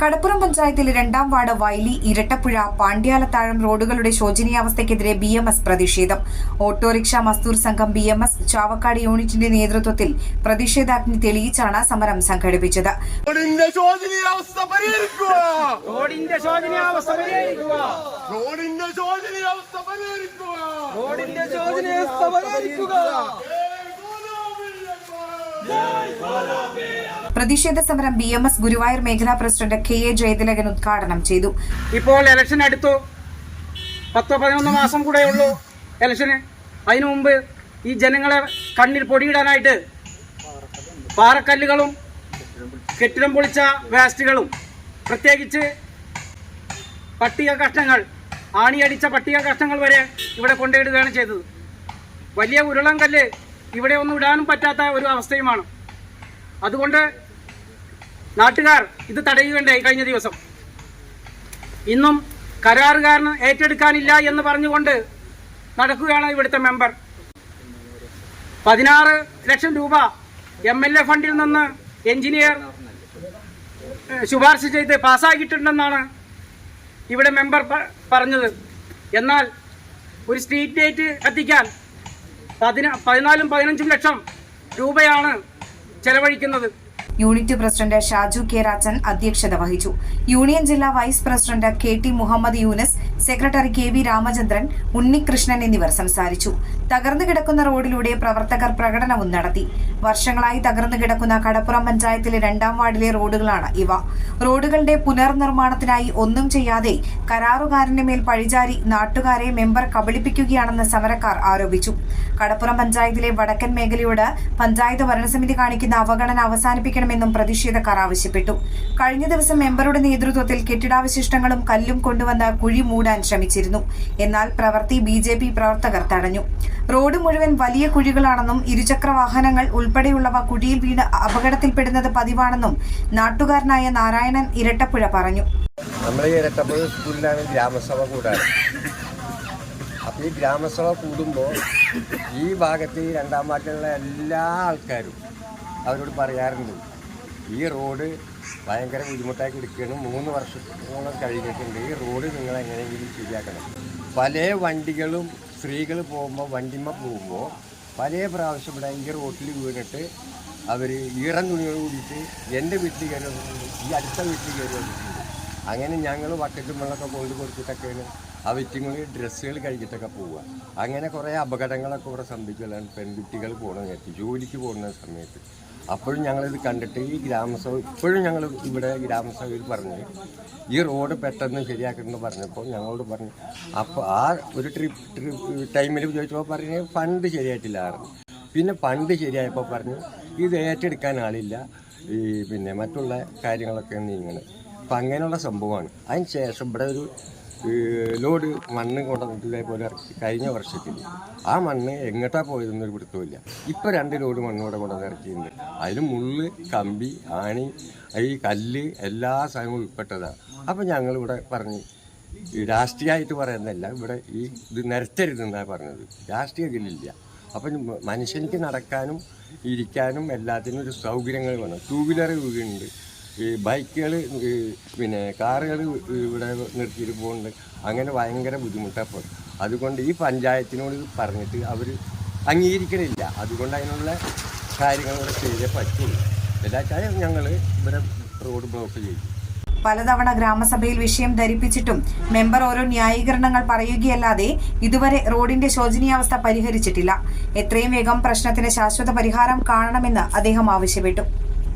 Kadappuram പഞ്ചായത്തിലെ രണ്ടാം ward Vaili Irattapuzha പാണ്ഡ്യാലത്താഴം റോഡുകളുടെ ശോചനീയാവസ്ഥയ്ക്കെതിരെ ബി എം എസ് പ്രതിഷേധം. Auto rickshaw Mazdoor Sangham B M S Chavakkad യൂണിറ്റിന്റെ നേതൃത്വത്തിൽ പ്രതിഷേധാഗ്നി തെളിയിച്ചാണ് സമരം സംഘടിപ്പിച്ചത്. പരിഹരിക്കുക റോഡിന്റെ ശോചനീയാവസ്ഥ പരിഹരിക്കുക റോഡിന്റെ ശോചനീയാവസ്ഥ പരിഹരിക്കുക റോഡിന്റെ ശോചനീയാവസ്ഥ പരിഹരിക്കുക പ്രതിഷേധ സമരം ബി എം എസ് ഗുരുവായൂർ മേഖലാ പ്രസിഡന്റ് കെ എ ജയതിലകൻ ഉദ്ഘാടനം ചെയ്തു. ഇപ്പോൾ ഇലക്ഷൻ അടുത്തു. പത്തോ പതിനൊന്ന് മാസം കൂടെ ഉള്ളൂ ഇലക്ഷന് അതിനു മുമ്പ് ഈ ജനങ്ങളെ കണ്ണിൽ പൊടിയിടാനായിട്ട് പാറക്കല്ലുകളും കെട്ടിടം പൊളിച്ച വേസ്റ്റുകളും പ്രത്യേകിച്ച് പട്ടിക കഷ്ണങ്ങൾ ആണിയടിച്ച പട്ടിക കഷ്ണങ്ങൾ വരെ ഇവിടെ കൊണ്ടുവിടുകയാണ് ചെയ്തത്. വലിയ ഉരുളൻ കല്ല് ഇവിടെ ഒന്നും ഇടാനും പറ്റാത്ത ഒരു അവസ്ഥയുമാണ്. അതുകൊണ്ട് നാട്ടുകാർ ഇത് തടയുകയുണ്ടായി കഴിഞ്ഞ ദിവസം. ഇന്നും കരാറുകാരന് ഏറ്റെടുക്കാനില്ല എന്ന് പറഞ്ഞുകൊണ്ട് നടക്കുകയാണ് ഇവിടുത്തെ മെമ്പർ. പതിനാറ് ലക്ഷം രൂപ എം എൽ എ ഫണ്ടിൽ നിന്ന് എഞ്ചിനീയർ ശുപാർശ ചെയ്ത് പാസ്സാക്കിയിട്ടുണ്ടെന്നാണ് ഇവിടെ മെമ്പർ പറഞ്ഞത്. എന്നാൽ ഒരു സ്ട്രീറ്റ് ലൈറ്റ് എത്തിക്കാൻ പതിന പതിനാലും പതിനഞ്ചും ലക്ഷം രൂപയാണ് ചെലവഴിക്കുന്നത്. Unit president Shaju K Rajan അധ്യക്ഷത വഹിച്ചു. യൂണിയൻ ജില്ലാ vice president K T Muhammad Yunus secretary K V Ramachandran Unnikrishnan എന്നിവർ സംസാരിച്ചു. തകർന്നു കിടക്കുന്ന റോഡിലൂടെ പ്രവർത്തകർ പ്രകടനവും നടത്തി. വർഷങ്ങളായി തകർന്നു കിടക്കുന്ന കടപ്പുറം പഞ്ചായത്തിലെ രണ്ടാം വാർഡിലെ റോഡുകളാണ് ഇവ. റോഡുകളുടെ പുനർനിർമ്മാണത്തിനായി ഒന്നും ചെയ്യാതെ കരാറുകാരന്റെ മേൽ പഴിചാരി നാട്ടുകാരെ മെമ്പർ കബളിപ്പിക്കുകയാണെന്ന് സമരക്കാർ ആരോപിച്ചു. കടപ്പുറം പഞ്ചായത്തിലെ വടക്കൻ മേഖലയോട് പഞ്ചായത്ത് ഭരണസമിതി കാണിക്കുന്ന അവഗണന അവസാനിപ്പിക്കണമെന്നും പ്രതിഷേധക്കാർ ആവശ്യപ്പെട്ടു. കഴിഞ്ഞ ദിവസം മെമ്പറുടെ നേതൃത്വത്തിൽ കെട്ടിടാവശിഷ്ടങ്ങളും കല്ലും കൊണ്ടുവന്ന് കുഴി മൂടാൻ ശ്രമിച്ചിരുന്നു. എന്നാൽ പ്രവൃത്തി ബി പ്രവർത്തകർ തടഞ്ഞു. റോഡ് മുഴുവൻ വലിയ കുഴികളാണെന്നും ഇരുചക്ര വാഹനങ്ങൾ ഉൾപ്പെടെയുള്ളവ കുഴിയിൽ വീണ് അപകടത്തിൽപ്പെടുന്നത് പതിവാണെന്നും നാട്ടുകാരനായ നാരായണൻ ഇരട്ടപ്പുഴ പറഞ്ഞു. നമ്മൾ ഇരട്ടപ്പുഴ സ്കൂളിലാണ് ഗ്രാമസഭ കൂടാറ്. അപ്പോൾ ഈ ഗ്രാമസഭ കൂടുമ്പോൾ ഈ ഭാഗത്ത് ഈ രണ്ടാം വാർഡിലുള്ള എല്ലാ ആൾക്കാരും അവരോട് പറയാറുണ്ട് ഈ റോഡ് ഭയങ്കര ബുദ്ധിമുട്ടായി കൊടുക്കുകയാണ്. മൂന്ന് വർഷത്തോളം കഴിഞ്ഞിട്ടുണ്ട്. ഈ റോഡ് നിങ്ങൾ എങ്ങനെയെങ്കിലും ശരിയാക്കണം. പല വണ്ടികളും സ്ത്രീകൾ പോകുമ്പോൾ വണ്ടിമ്മ പോകുമ്പോൾ പല പ്രാവശ്യം ഇവിടെ ഈ റോട്ടിൽ വീണിട്ട് അവർ ഈറൻ തുണിയോട് കൂടിയിട്ട് എന്റെ വീട്ടിൽ കയറി ഈ അടുത്ത വീട്ടിൽ കയറി വന്നിട്ടുണ്ട്. അങ്ങനെ ഞങ്ങൾ വക്കറ്റും വെള്ളമൊക്കെ കൊണ്ട് കൊടുത്തിട്ടൊക്കെയാണ് ആ വിറ്റിങ്ങൾ ഡ്രസ്സുകൾ കഴിഞ്ഞിട്ടൊക്കെ പോവുക. അങ്ങനെ കുറേ അപകടങ്ങളൊക്കെ ഇവിടെ സംഭവിക്കുകയാണ്. പെൺകുട്ടികൾ പോകുന്ന നേരത്ത് ജോലിക്ക് പോകുന്ന സമയത്ത്. അപ്പോഴും ഞങ്ങളിത് കണ്ടിട്ട് ഈ ഗ്രാമസഭ ഇപ്പോഴും ഞങ്ങൾ ഇവിടെ ഗ്രാമസഭയിൽ പറഞ്ഞ് ഈ റോഡ് പെട്ടെന്ന് ശരിയാക്കണമെന്ന് പറഞ്ഞപ്പോൾ ഞങ്ങളോട് പറഞ്ഞു അപ്പോൾ ആ ഒരു ട്രിപ്പ് ട്രിപ്പ് ടൈമിൽ ചോദിച്ചപ്പോൾ പറഞ്ഞു ഫണ്ട് ശരിയായിട്ടില്ലായിരുന്നു പിന്നെ ഫണ്ട് ശരിയായപ്പോൾ പറഞ്ഞു ഇത് ഏറ്റെടുക്കാൻ ആളില്ല. ഈ പിന്നെ മറ്റുള്ള കാര്യങ്ങളൊക്കെ നീങ്ങണം. അപ്പം അങ്ങനെയുള്ള സംഭവമാണ്. അതിന് ശേഷം ഇവിടെ ഒരു ലോഡ് മണ്ണ് കൊണ്ടുവന്നിട്ട് പോലെ കഴിഞ്ഞ വർഷത്തിൽ ആ മണ്ണ് എങ്ങോട്ടാ പോയതെന്നൊരു പിടുത്തമില്ല ഇപ്പോൾ രണ്ട് ലോഡ് മണ്ണോടെ കൊണ്ടു കൊണ്ടുവന്ന് ഇറക്കിയിട്ടുണ്ട്. അതിൽ മുള്ള് കമ്പി ആണി ഈ കല്ല് എല്ലാ സാധനവും ഉൾപ്പെട്ടതാണ് അപ്പം ഞങ്ങളിവിടെ പറഞ്ഞ് രാഷ്ട്രീയമായിട്ട് പറയുന്നതല്ല ഇവിടെ ഈ ഇത് നിരത്തരുതെന്നാണ് പറഞ്ഞത്. രാഷ്ട്രീയ ഇതിലില്ല. അപ്പം മനുഷ്യനിക്ക് നടക്കാനും ഇരിക്കാനും എല്ലാത്തിനും ഒരു സൗകര്യങ്ങൾ വേണം. ടൂ വീലർ വീടുണ്ട് ഈ ബൈക്കുകൾ പിന്നെ കാറുകൾ ഇവിടെ നിർത്തിയിട്ട് പോകുന്നുണ്ട്. അങ്ങനെ ഭയങ്കര ബുദ്ധിമുട്ടാണ് ഇപ്പോൾ അതുകൊണ്ട് ഈ പഞ്ചായത്തിനോട് പറഞ്ഞിട്ട് അവർ അംഗീകരിക്കണില്ല. അതുകൊണ്ട് അതിനുള്ള കാര്യങ്ങൾ ഇവിടെ ചെയ്തേ പറ്റുള്ളൂ. എല്ലാച്ചാൽ ഞങ്ങൾ ഇവിടെ റോഡ് ബ്ലോക്ക് ചെയ്തു പലതവണ ഗ്രാമസഭയിൽ വിഷയം ധരിപ്പിച്ചിട്ടും മെമ്പർ ഓരോ ന്യായീകരണങ്ങൾ പറയുകയല്ലാതെ ഇതുവരെ റോഡിന്റെ ശോചനീയാവസ്ഥ പരിഹരിച്ചിട്ടില്ല. എത്രയും വേഗം പ്രശ്നത്തിന് ശാശ്വത പരിഹാരം കാണണമെന്ന് അദ്ദേഹം ആവശ്യപ്പെട്ടു.